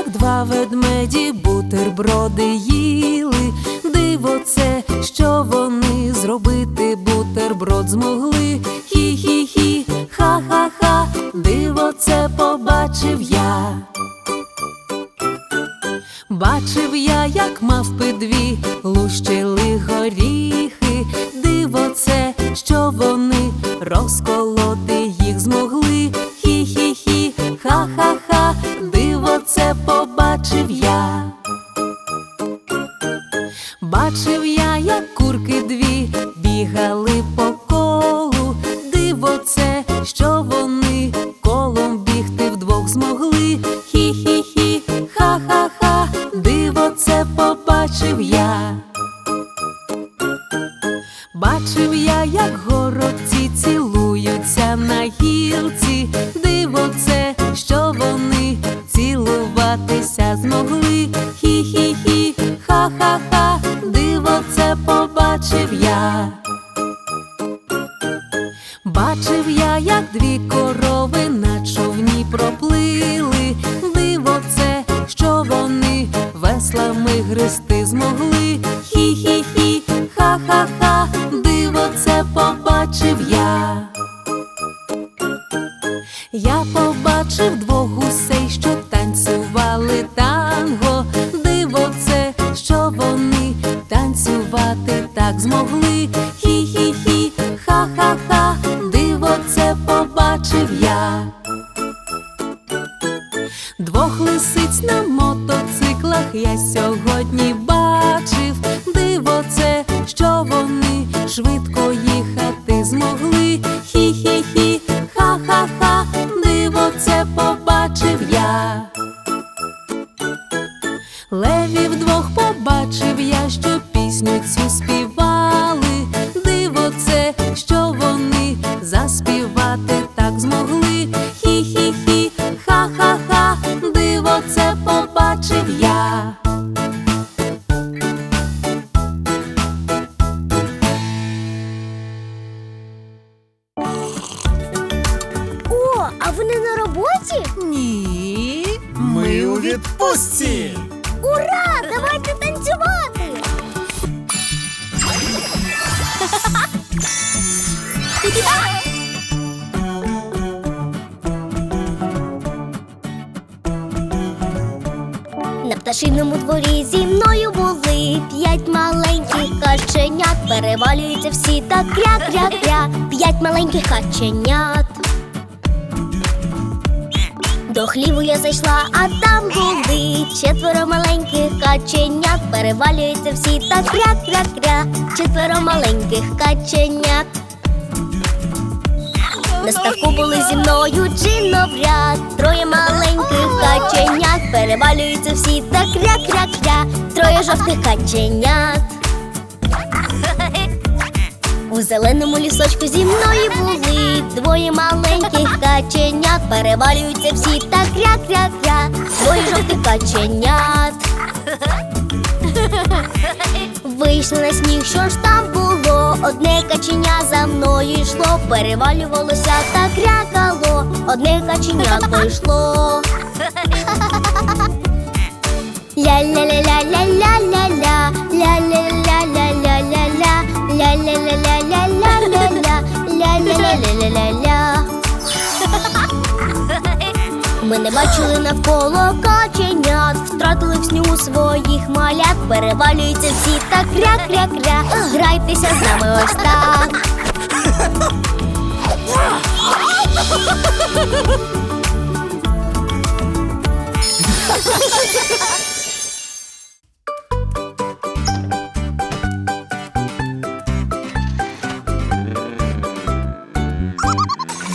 як два ведмеді бутерброди їли. Диво це, що вони зробити бутерброд змогли. Хі-хі-хі, ха-ха-ха, диво це побачив я. Бачив я, як мавпи дві лущили горіхи. Диво це, що вони розколоти Бачив я, як дві корови на човні проплили. Диво це, що вони веслами гристи змогли. Хі-хі-хі, ха-ха-ха, мотоциклах я сьогодні бачив. Диво це, що вони швидко їхати а вони на роботі? Ні. Ми у відпустці. Ура! Давайте танцювати! На пташиному дворі зі мною були п'ять маленьких каченят. Перевалюються всі так кря-кря-кря. П'ять маленьких каченят. До хліву я зайшла, а там були четверо маленьких каченят. Перевалюються всі так кря-кря-кря. Четверо маленьких каченят. На ставку були зі мною чиновряд. Троє маленьких каченят. Перевалюються всі так кря-кря-кря. Троє жовтих каченят. У зеленому лісочку зі мною були двоє маленьких каченят. Перевалюються всі так кря-кря-кря. Двоє жовтих каченят. Вийшли на сніг, що ж там було? Одне каченя за мною йшло, перевалювалося та крякало. Одне каченятко йшло. Ля-ля-ля-ля-ля-ля-ля-ля, ля-ля-ля-ля-ля-ля-ля, ля-ля-ля-ля-ля-ля-ля-ля, ля-ля-ля-ля-ля-ля. Ми не бачили навколо каченят, втратили в снігу своїх малят, перевалюються всі так кря-кря-кря. Грайтеся з нами ось так.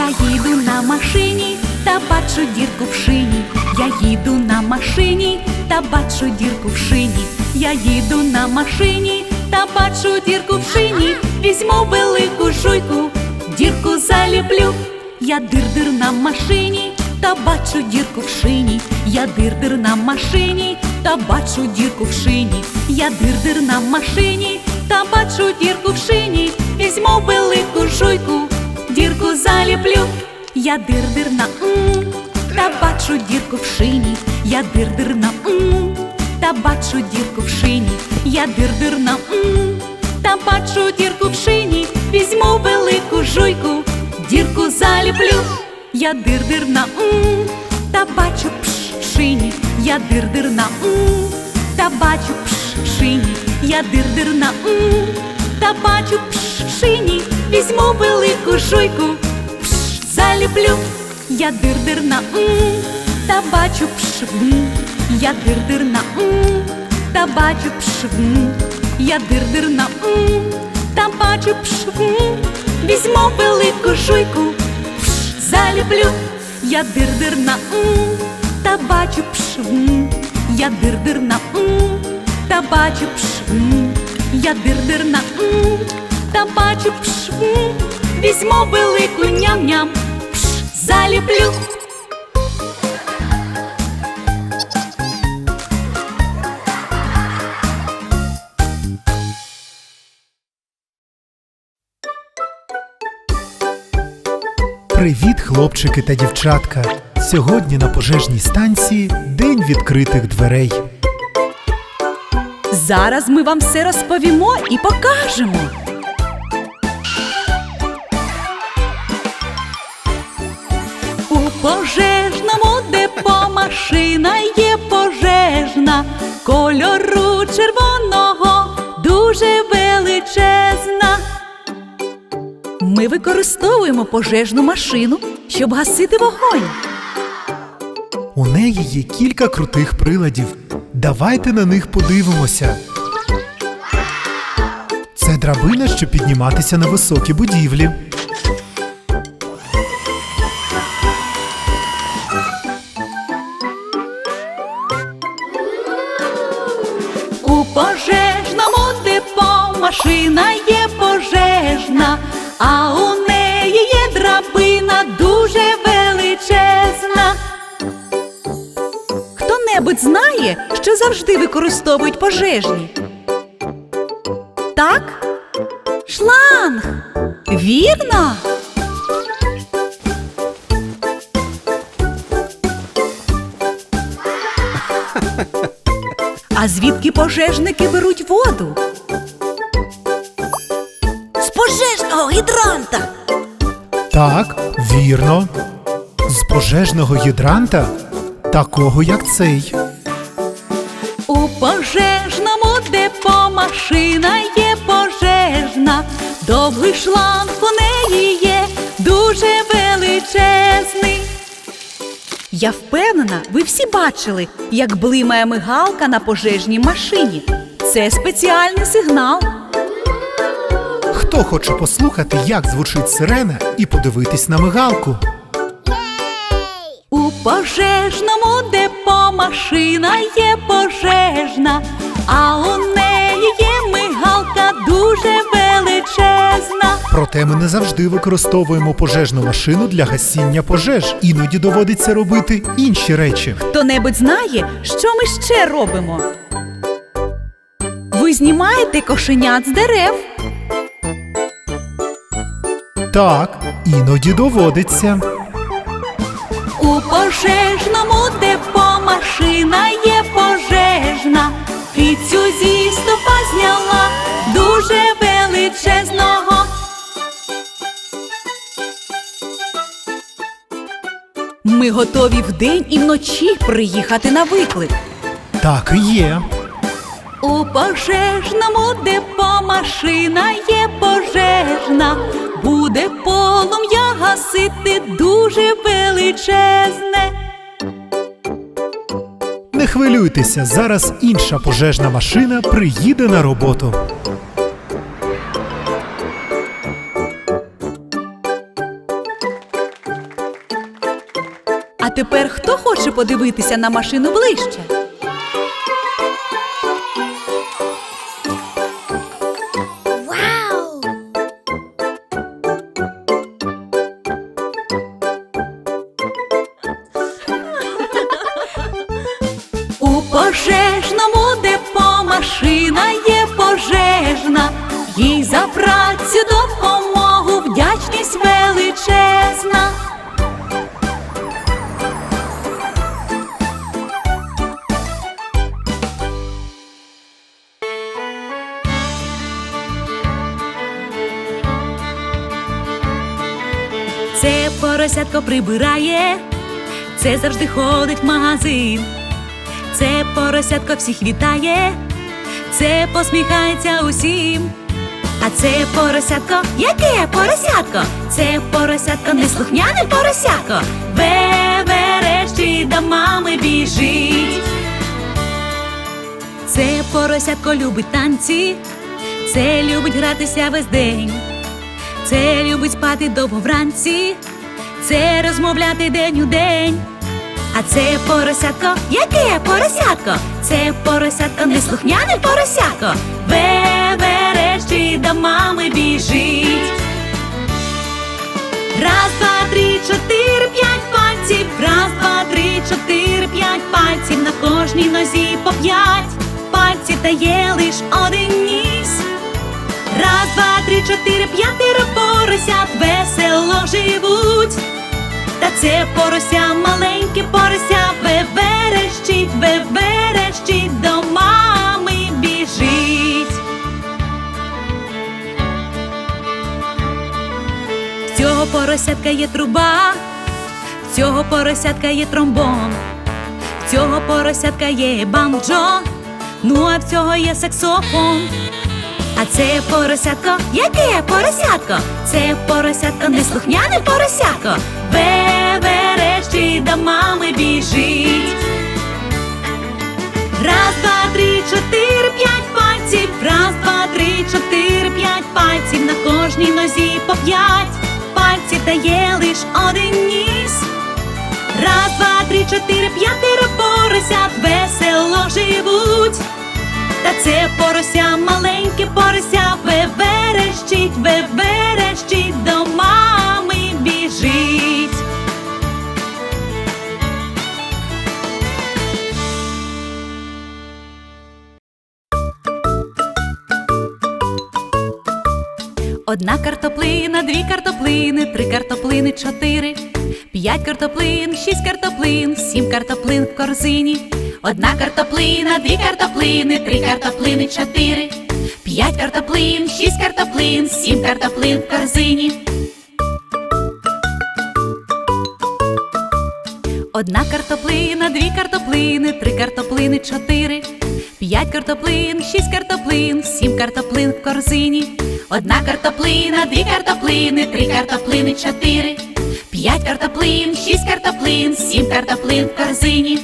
Я їду на машині та бачу дірку в шині. Я їду на машині та бачу дірку в шині. Я їду на машині та бачу дірку в шині. Візьму велику жуйку, дірку заліплю. Я дир-дир на машині та бачу дірку в шині. Я дир-дир на машині та бачу дірку в шині. Я дир-дир на машині та бачу дірку в шині. Візьму велику жуйку, дірку заліплю. Я дир-дир на м, та бачу дірку в шині. я дир-дир на м, та бачу дірку в шині, я дир-дир на м, та бачу дірку в шині, візьму велику жуйку, дірку заліплю, я дир-дир на м, та бачу пш в шині, я дир-дир на м, та бачу пш в шині, я дир-дир на м, та бачу пш в шині, візьму велику жуйку, пш заліплю, я дир-дир на м, та бачу пш м, я дир-дир на м, та бачу пш м, я дир-дир на м, та бачу пш візьму велику жуйку, пш заліплю, я дир-дир на м, та бачу пш м, я дир-дир на м, та бачу пш м, я дир-дир на м, та бачу пш м, візьму велику ням-ням, пш заліплю. Привіт, хлопчики та дівчатка! Сьогодні на пожежній станції день відкритих дверей. Зараз ми вам все розповімо і покажемо. Пожежному депо машина є пожежна, кольору червоного дуже величезна. Ми використовуємо пожежну машину, щоб гасити вогонь. У неї є кілька крутих приладів. Давайте на них подивимося. Це драбина, щоб підніматися на високі будівлі. Машина є пожежна, а у неї є драбина дуже величезна. Хто-небудь знає, що завжди використовують пожежні? Так? Шланг. Вірно? А звідки пожежники беруть воду? Пожежного гідранта. Так, вірно. З пожежного гідранта, такого як цей. У пожежному депо машина є пожежна, довгий шланг у неї є дуже величезний. Я впевнена, ви всі бачили, як блимає мигалка на пожежній машині. Це спеціальний сигнал. Хто хоче послухати, як звучить сирена, і подивитись на мигалку? У пожежному депо машина є пожежна, а у неї є мигалка дуже величезна. Проте ми не завжди використовуємо пожежну машину для гасіння пожеж. Іноді доводиться робити інші речі. Хто-небудь знає, що ми ще робимо? Ви знімаєте кошенят з дерев. Так, іноді доводиться. У пожежному депо машина є пожежна. Кицю зі стопа зняла дуже величезного. Ми готові вдень і вночі приїхати на виклик. Так і є. У пожежному депо машина є пожежна, буде полум'я гасити дуже величезне. Не хвилюйтеся, зараз інша пожежна машина приїде на роботу. А тепер хто хоче подивитися на машину ближче? Поросятко прибирає, це завжди ходить в магазин. Це поросятко всіх вітає, це посміхається усім. А це поросятко, яке поросятко? Це поросятко, неслухняне поросятко. Веверещить до мами біжить. Це поросятко любить танці, це любить гратися весь день. Це любить спати довго вранці, це розмовляти день у день. А це поросятко, яке поросятко? Це поросятко, неслухняне поросятко. Веверещить до мами біжить. Раз, два, три, чотири, п'ять пальців. Раз, два, три, чотири, п'ять пальців. На кожній нозі по п'ять пальців та є лиш один ніс. Раз, два, три, чотири, п'ятеро поросят весело живуть. Та це порося, маленьке порося, веверещить, веверещить, до мами біжить. В цього поросятка є труба, в цього поросятка є тромбон, в цього поросятка є банджо, ну а в цього є саксофон. А це поросятко, яке поросятко? Це поросятко, неслухняне поросятко. Веверещить до мами біжить. Раз, два, три, чотири, п'ять пальців. Раз, два, три, чотири, п'ять пальців. На кожній нозі по п'ять пальців та є лиш один ніс. Раз, два, три, чотири, п'ятеро поросят весело живуть. Та це порося, маленьке порося, веверещить, веверещить, до мами біжить. Одна картоплина, дві картоплини, три картоплини, чотири, п'ять картоплин, шість картоплин, сім картоплин в корзині. Одна картоплина, дві картоплини, три картоплини, чотири, п'ять картоплин, шість картоплин, сім картоплин в корзині. Одна картоплина, дві картоплини, три картоплини, чотири, п'ять картоплин, шість картоплин, сім картоплин в корзині. Одна картоплина, дві картоплини, три картоплини, чотири, п'ять картоплин, шість картоплин, сім картоплин в корзині.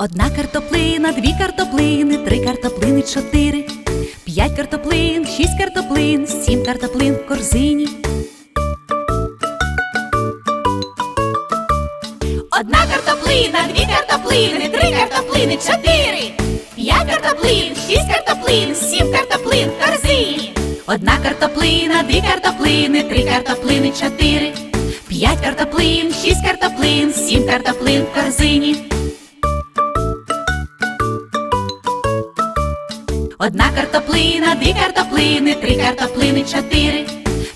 Одна картоплина, дві картоплини, три картоплини, чотири, п'ять картоплин, шість картоплин, сім картоплин в корзині. Одна картоплина, дві картоплини, три картоплини, чотири, п'ять картоплин, шість картоплин, сім картоплин в корзині. Одна картоплина, дві картоплини, три картоплини, чотири, п'ять картоплин, шість картоплин, сім картоплин в корзині. Одна картоплина, дві картоплини, три картоплини, чотири,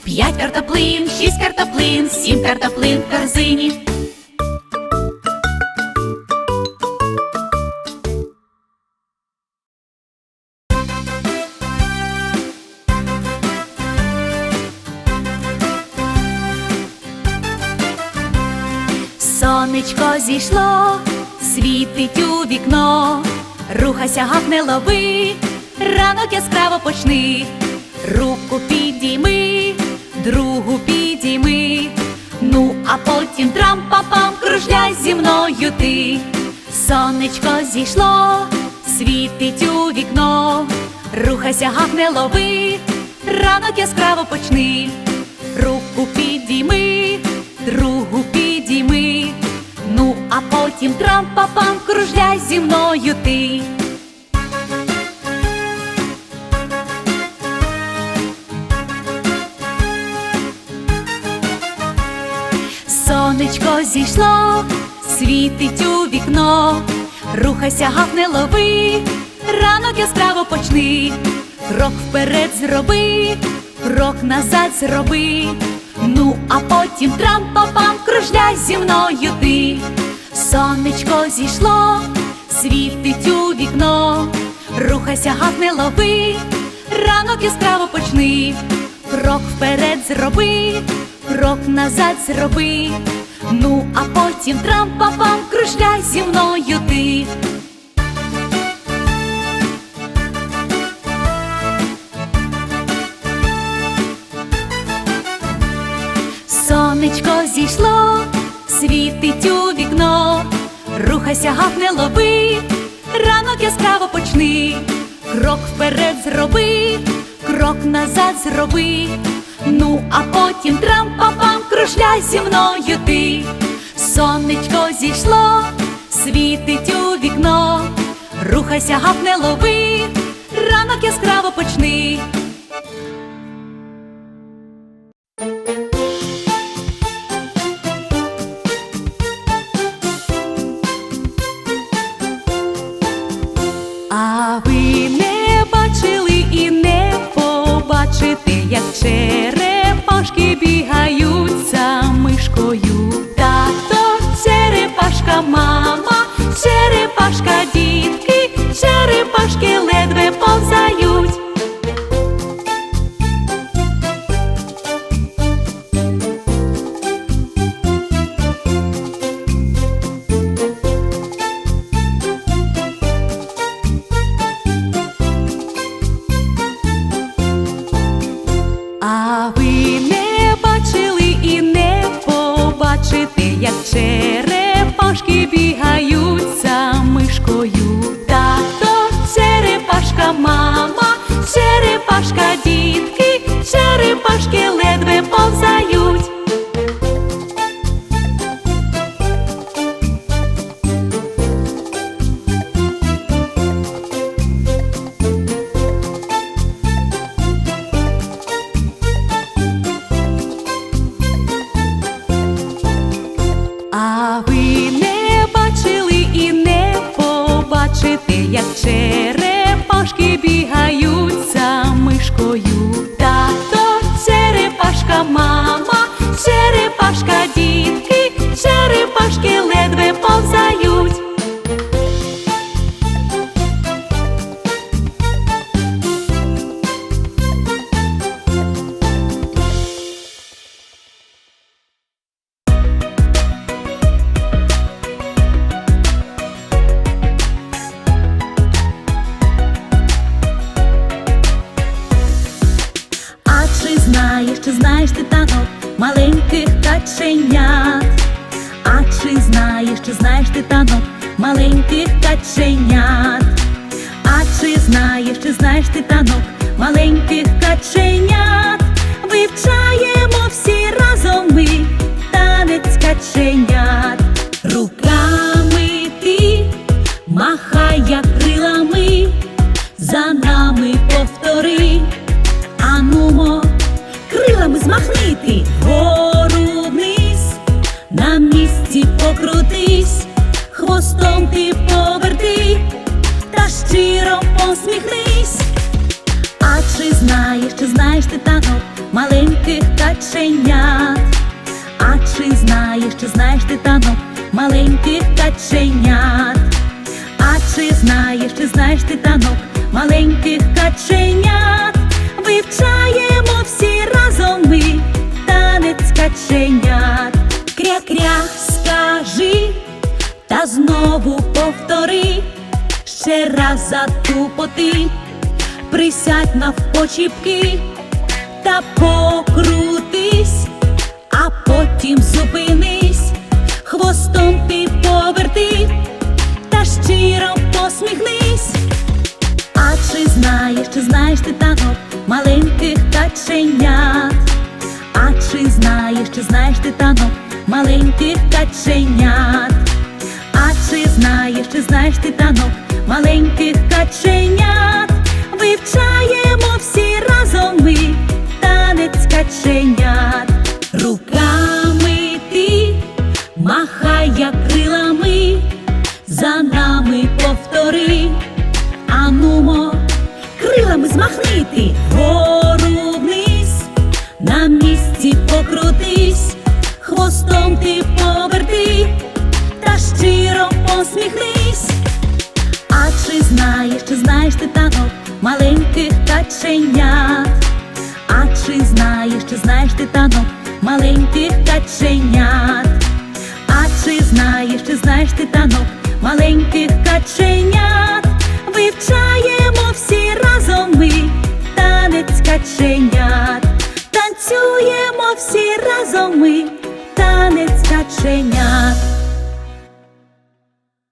п'ять картоплин, шість картоплин, сім картоплин в корзині. Сонечко зійшло, світить у вікно, рухайся, гав не лови, ранок яскраво почни, руку підійми, другу підійми, ну а потім трам-па-пам, кружляй зі мною ти. Сонечко зійшло, світить у вікно, рухайся, гав не лови, ранок яскраво почни, руку підійми, другу підійми, ну а потім трам-па-пам, кружляй зі мною ти. Сонечко зійшло, світить у вікно, рухайся, гав не лови, ранок яскраво почни, крок вперед зроби, крок назад зроби, ну а потім трам-па-пам, кружляй зі мною ти. Сонечко зійшло, світить у вікно, рухайся, гав не лови, ранок яскраво почни, крок вперед зроби, крок назад зроби. Ну, а потім трам-па-пам, кружляй зі мною ти. Сонечко зійшло, світить у вікно, рухайся, гав не лови, ранок яскраво почни, крок вперед зроби, крок назад зроби. Ну, а потім трам-па-пам, кружляй зі мною ти. Сонечко зійшло, світить у вікно, рухайся, гав не лови, ранок яскраво почни. Черепашки бігають за мишкою. Тато, черепашка, мама, черепашка, дітки, черепашки А ви не бачили і не побачите, як черепашки бігають за мишкою. Тато, черепашка, мама, черепашка, дітки, черепашки ледве побачите, маленьких каченят? А чи знаєш, чи знаєш ти танок маленьких каченят? А чи знаєш, чи знаєш ти танок маленьких каченят? Вивчаємо всі разом ми танець каченят. Руками вгору вниз, на місці покрутись, хвостом ти поверти, та щиро посміхнись. А чи знаєш, чи знаєш ти танок маленьких каченят? А чи знаєш, чи знаєш ти танок маленьких каченят? А чи знаєш, чи знаєш ти танок маленьких каченят? Вивчаємо всі разом ми каченят. Кря-кря, скажи, та знову повтори, ще раз затупоти, присядь навпочіпки та покрутись, а потім зупинись,